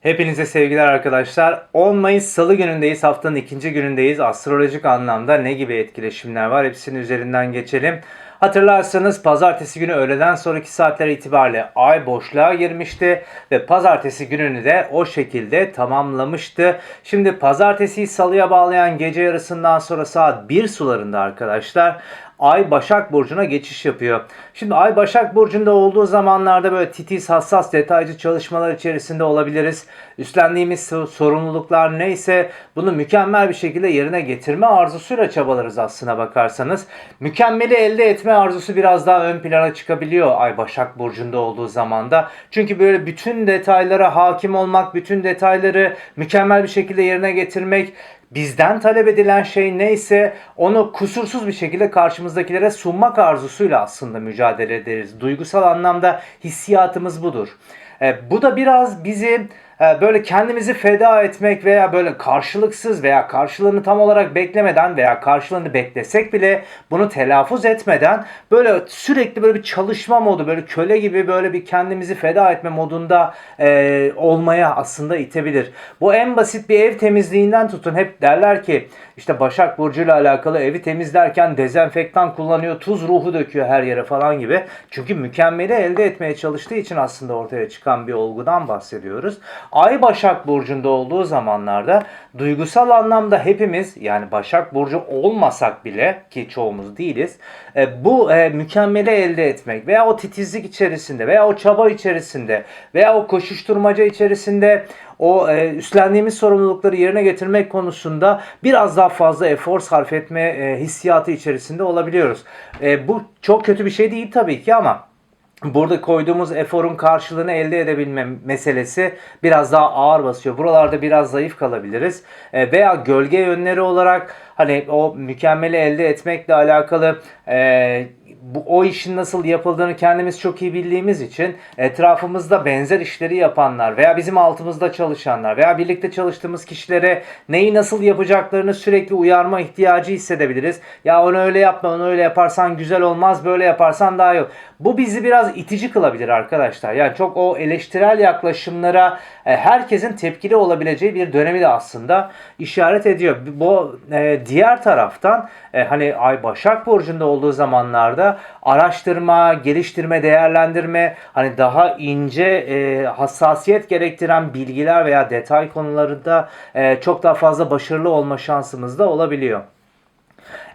Hepinize sevgiler arkadaşlar. 10 Mayıs Salı günündeyiz. Haftanın ikinci günündeyiz. Astrolojik anlamda ne gibi etkileşimler var? Hepsinin üzerinden geçelim. Hatırlarsanız pazartesi günü öğleden sonraki saatler itibariyle ay boşluğa girmişti ve pazartesi gününü de o şekilde tamamlamıştı. Şimdi pazartesiyi salıya bağlayan gece yarısından sonra saat 1 sularında arkadaşlar Ay Başak Burcu'na geçiş yapıyor. Şimdi Ay Başak Burcu'nda olduğu zamanlarda böyle titiz, hassas, detaycı çalışmalar içerisinde olabiliriz. Üstlendiğimiz so- sorumluluklar neyse bunu mükemmel bir şekilde yerine getirme arzusuyla çabalarız aslına bakarsanız. Mükemmeli elde etme arzusu biraz daha ön plana çıkabiliyor Ay Başak Burcu'nda olduğu zamanda. Çünkü böyle bütün detaylara hakim olmak, bütün detayları mükemmel bir şekilde yerine getirmek bizden talep edilen şey neyse onu kusursuz bir şekilde karşımızdakilere sunmak arzusuyla aslında mücadele ederiz. Duygusal anlamda hissiyatımız budur. E, bu da biraz bizi böyle kendimizi feda etmek veya böyle karşılıksız veya karşılığını tam olarak beklemeden veya karşılığını beklesek bile bunu telaffuz etmeden böyle sürekli böyle bir çalışma modu böyle köle gibi böyle bir kendimizi feda etme modunda e, olmaya aslında itebilir. Bu en basit bir ev temizliğinden tutun hep derler ki işte Başak Burcu ile alakalı evi temizlerken dezenfektan kullanıyor, tuz ruhu döküyor her yere falan gibi. Çünkü mükemmeli elde etmeye çalıştığı için aslında ortaya çıkan bir olgudan bahsediyoruz. Ay Başak Burcu'nda olduğu zamanlarda duygusal anlamda hepimiz yani Başak Burcu olmasak bile ki çoğumuz değiliz e, bu e, mükemmeli elde etmek veya o titizlik içerisinde veya o çaba içerisinde veya o koşuşturmaca içerisinde o e, üstlendiğimiz sorumlulukları yerine getirmek konusunda biraz daha fazla efor sarf etme e, hissiyatı içerisinde olabiliyoruz. E, bu çok kötü bir şey değil tabii ki ama burada koyduğumuz eforun karşılığını elde edebilme meselesi biraz daha ağır basıyor. Buralarda biraz zayıf kalabiliriz. E, veya gölge yönleri olarak hani o mükemmeli elde etmekle alakalı e, bu o işin nasıl yapıldığını kendimiz çok iyi bildiğimiz için etrafımızda benzer işleri yapanlar veya bizim altımızda çalışanlar veya birlikte çalıştığımız kişilere neyi nasıl yapacaklarını sürekli uyarma ihtiyacı hissedebiliriz. Ya onu öyle yapma, onu öyle yaparsan güzel olmaz, böyle yaparsan daha iyi. Bu bizi biraz itici kılabilir arkadaşlar. Yani çok o eleştirel yaklaşımlara e, herkesin tepkili olabileceği bir dönemi de aslında işaret ediyor. Bu e, diğer taraftan e, hani Ay Başak Burcu'nda olduğu zamanlarda araştırma, geliştirme, değerlendirme hani daha ince e, hassasiyet gerektiren bilgiler veya detay konularında e, çok daha fazla başarılı olma şansımız da olabiliyor.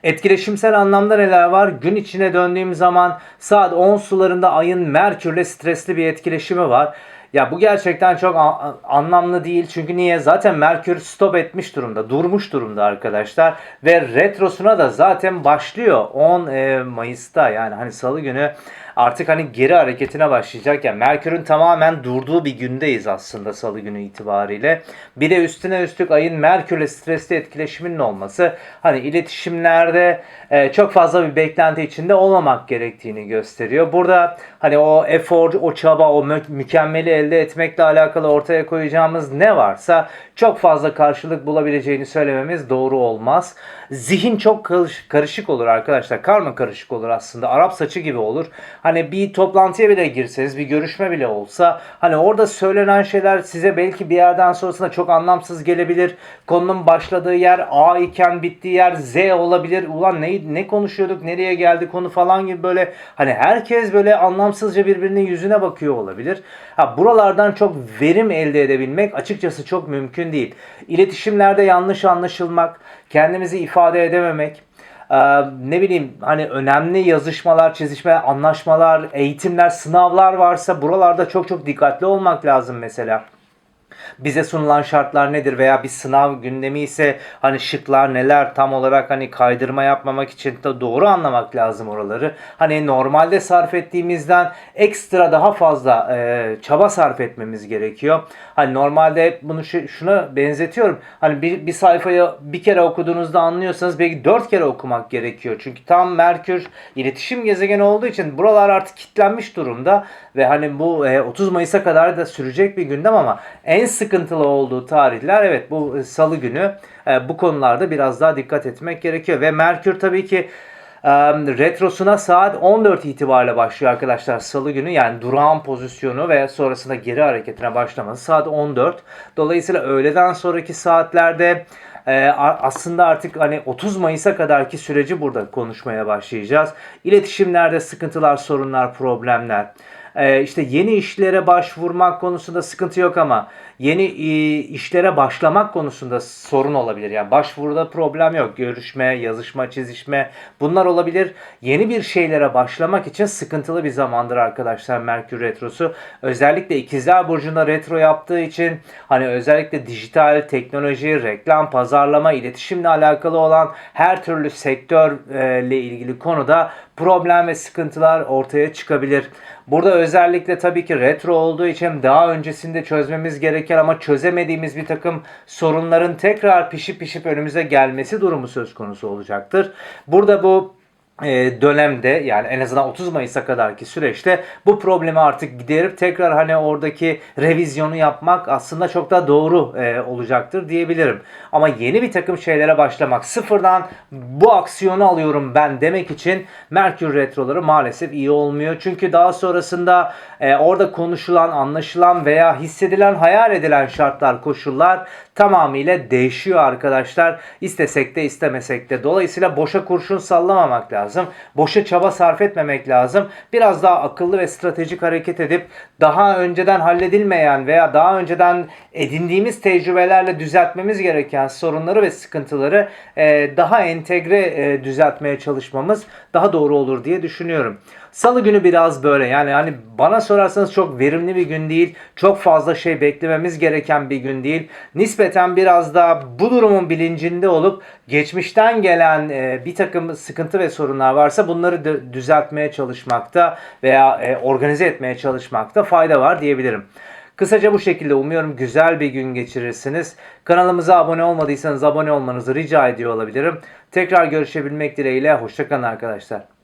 Etkileşimsel anlamda neler var? Gün içine döndüğüm zaman saat 10 sularında ayın Merkürle stresli bir etkileşimi var. Ya bu gerçekten çok anlamlı değil. Çünkü niye? Zaten Merkür stop etmiş durumda. Durmuş durumda arkadaşlar. Ve retrosuna da zaten başlıyor. 10 e, Mayıs'ta yani hani salı günü artık hani geri hareketine başlayacak. Yani Merkür'ün tamamen durduğu bir gündeyiz aslında salı günü itibariyle. Bir de üstüne üstlük ayın Merkür'le stresli etkileşiminin olması hani iletişimlerde e, çok fazla bir beklenti içinde olmamak gerektiğini gösteriyor. Burada hani o efor, o çaba, o mü- mükemmeli elde etmekle alakalı ortaya koyacağımız ne varsa çok fazla karşılık bulabileceğini söylememiz doğru olmaz. Zihin çok karış- karışık olur arkadaşlar. Karma karışık olur aslında. Arap saçı gibi olur. Hani bir toplantıya bile girseniz, bir görüşme bile olsa hani orada söylenen şeyler size belki bir yerden sonrasında çok anlamsız gelebilir. Konunun başladığı yer A iken bittiği yer Z olabilir. Ulan ne, ne konuşuyorduk, nereye geldi konu falan gibi böyle hani herkes böyle anlamsızca birbirinin yüzüne bakıyor olabilir. Ha buralardan çok verim elde edebilmek açıkçası çok mümkün değil. İletişimlerde yanlış anlaşılmak, kendimizi ifade edememek, ee, ne bileyim hani önemli yazışmalar, çizişmeler, anlaşmalar, eğitimler, sınavlar varsa buralarda çok çok dikkatli olmak lazım mesela bize sunulan şartlar nedir veya bir sınav gündemi ise hani şıklar neler tam olarak hani kaydırma yapmamak için de doğru anlamak lazım oraları. Hani normalde sarf ettiğimizden ekstra daha fazla e, çaba sarf etmemiz gerekiyor. Hani normalde bunu şu, şuna benzetiyorum. Hani bir, bir sayfayı bir kere okuduğunuzda anlıyorsanız belki dört kere okumak gerekiyor. Çünkü tam Merkür iletişim gezegeni olduğu için buralar artık kilitlenmiş durumda ve hani bu e, 30 Mayıs'a kadar da sürecek bir gündem ama en sıkıntılı olduğu tarihler evet bu e, salı günü e, bu konularda biraz daha dikkat etmek gerekiyor ve Merkür tabii ki Ee, retrosuna saat 14 itibariyle başlıyor arkadaşlar salı günü. Yani durağan pozisyonu ve sonrasında geri hareketine başlaması saat 14. Dolayısıyla öğleden sonraki saatlerde e, aslında artık hani 30 Mayıs'a kadarki süreci burada konuşmaya başlayacağız. İletişimlerde sıkıntılar, sorunlar, problemler. Ee, işte yeni işlere başvurmak konusunda sıkıntı yok ama yeni e, işlere başlamak konusunda sorun olabilir. Yani başvuruda problem yok. Görüşme, yazışma, çizişme bunlar olabilir. Yeni bir şeylere başlamak için sıkıntılı bir zamandır arkadaşlar Merkür Retrosu. Özellikle İkizler Burcu'nda retro yaptığı için hani özellikle dijital, teknoloji, reklam, pazarlama, iletişimle alakalı olan her türlü sektörle ilgili konuda problem ve sıkıntılar ortaya çıkabilir. Burada özellikle tabii ki retro olduğu için daha öncesinde çözmemiz gereken ama çözemediğimiz bir takım sorunların tekrar pişip pişip önümüze gelmesi durumu söz konusu olacaktır. Burada bu dönemde yani en azından 30 Mayıs'a kadarki süreçte bu problemi artık giderip tekrar hani oradaki revizyonu yapmak aslında çok da doğru e, olacaktır diyebilirim. Ama yeni bir takım şeylere başlamak sıfırdan bu aksiyonu alıyorum ben demek için Merkür retroları maalesef iyi olmuyor. Çünkü daha sonrasında e, orada konuşulan, anlaşılan veya hissedilen, hayal edilen şartlar, koşullar tamamıyla değişiyor arkadaşlar. İstesek de istemesek de. Dolayısıyla boşa kurşun sallamamak lazım. Boşa çaba sarf etmemek lazım. Biraz daha akıllı ve stratejik hareket edip daha önceden halledilmeyen veya daha önceden edindiğimiz tecrübelerle düzeltmemiz gereken sorunları ve sıkıntıları e, daha entegre e, düzeltmeye çalışmamız daha doğru olur diye düşünüyorum. Salı günü biraz böyle yani hani bana sorarsanız çok verimli bir gün değil. Çok fazla şey beklememiz gereken bir gün değil. Nispeten biraz daha bu durumun bilincinde olup geçmişten gelen e, bir takım sıkıntı ve sorunlar varsa bunları dü- düzeltmeye çalışmakta veya e, organize etmeye çalışmakta fayda var diyebilirim. Kısaca bu şekilde umuyorum güzel bir gün geçirirsiniz. Kanalımıza abone olmadıysanız abone olmanızı rica ediyor olabilirim. Tekrar görüşebilmek dileğiyle. Hoşçakalın arkadaşlar.